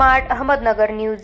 Smart Ahmednagar news.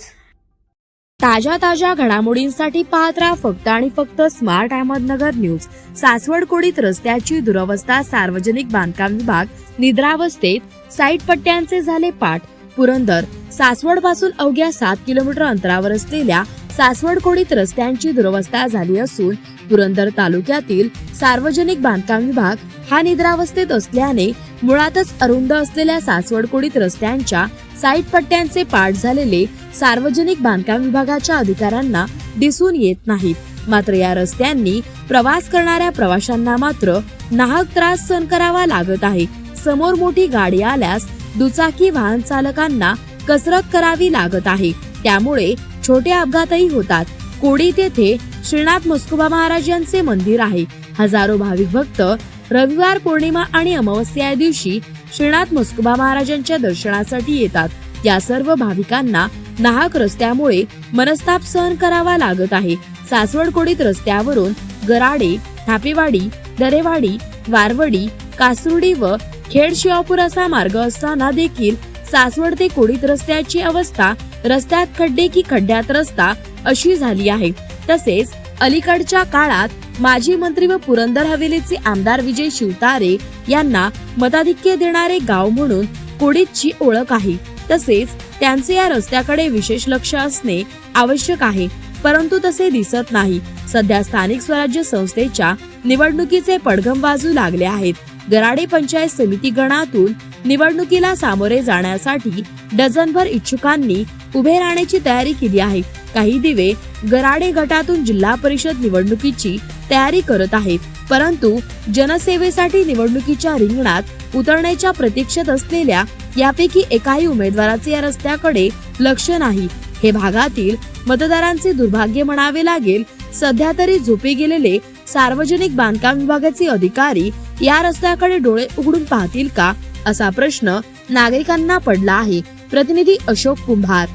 ताज्या ताज्या घडामोडींसाठी पाहत राहा फक्त आणि फक्त स्मार्ट अहमदनगर न्यूज. सासवड कोडीत रस्त्याची दुरवस्था सार्वजनिक बांधकाम विभाग निद्रावस्थेत साईट पट्ट्यांचे झाले पाठ. पुरंदर सासवडपासून अवघ्या सात किलोमीटर अंतरावर असलेल्या सासवड कोडीत रस्त्यांची दुरवस्था झाली असून पुरंदर तालुक्यातील सार्वजनिक बांधकाम विभाग हा निद्रावस्थेत असल्याने मुळातच अरुंद असलेल्या सासवड कोडीत रस्त्यांच्या साईट पट्ट्यांचे पाठ झालेले सार्वजनिक बांधकाम विभागाच्या अधिकाऱ्यांना दिसून येत नाहीत मात्र या रस्त्यांनी प्रवास करणाऱ्या प्रवाशांना मात्र नाहक त्रास सहन करावा लागत आहे. समोर मोठी गाडी आल्यास दुचाकी वाहन चालकांना कसरत करावी लागत आहे. त्यामुळे छोटे अपघातही होतात. कोडी तेथे श्रीनाथ मस्कुबा महाराज यांचे मंदिर आहे. हजारो भाविक भक्त रविवार पौर्णिमा आणि अमावस्या या दिवशी श्रीनाथ मस्कुबा महाराजांच्या दर्शनासाठी येतात. या सर्व भाविकांना नाहक रस्त्यामुळे मनस्ताप सहन करावा लागत आहे. सासवड कोडीत रस्त्यावरून गराडे थापेवाडी दरेवाडी वारवडी कासुर्डी व खेड शिवापूर असा मार्ग असताना देखील सासवड ते कोडीत रस्त्याची अवस्था रस्त्यात खड्डे की खड्ड्यात रस्ता अशी झाली आहे. तसेच अलीकडच्या काळात माजी मंत्री व पुरंदर हवेलीचे आमदार विजय शिवतारे यांना मताधिक्य देणारे गाव म्हणून कोडीतची ओळख आहे. तसेच त्यांचे या रस्त्याकडे विशेष लक्ष असणे आवश्यक आहे. परंतु तसे दिसत नाही. सध्या स्थानिक स्वराज्य संस्थेच्या निवडणुकीचे पडघम बाजू लागले आहेत. गराडे पंचायत समिती गणातून निवडणुकीला सामोरे जाण्यासाठी डझनभर इच्छुकांनी उभे राहण्याची तयारी केली आहे. काही दिवे गराडे गटातून जिल्हा परिषद निवडणुकीची तयारी करत आहेत. परंतु जनसेवेसाठी निवडणुकीच्या रिंगणात उतरण्याच्या प्रतीक्षेत असलेल्या यापैकी एकाही उमेदवाराचे या रस्त्याकडे लक्ष नाही. हे भागातील मतदारांचे दुर्भाग्य म्हणावे लागेल. सध्या तरी झोपे गेलेले सार्वजनिक बांधकाम विभागाचे अधिकारी या रस्त्याकडे डोळे उघडून पाहतील का? असा प्रश्न नागरिकांना पडला आहे. प्रतिनिधी अशोक कुंभार.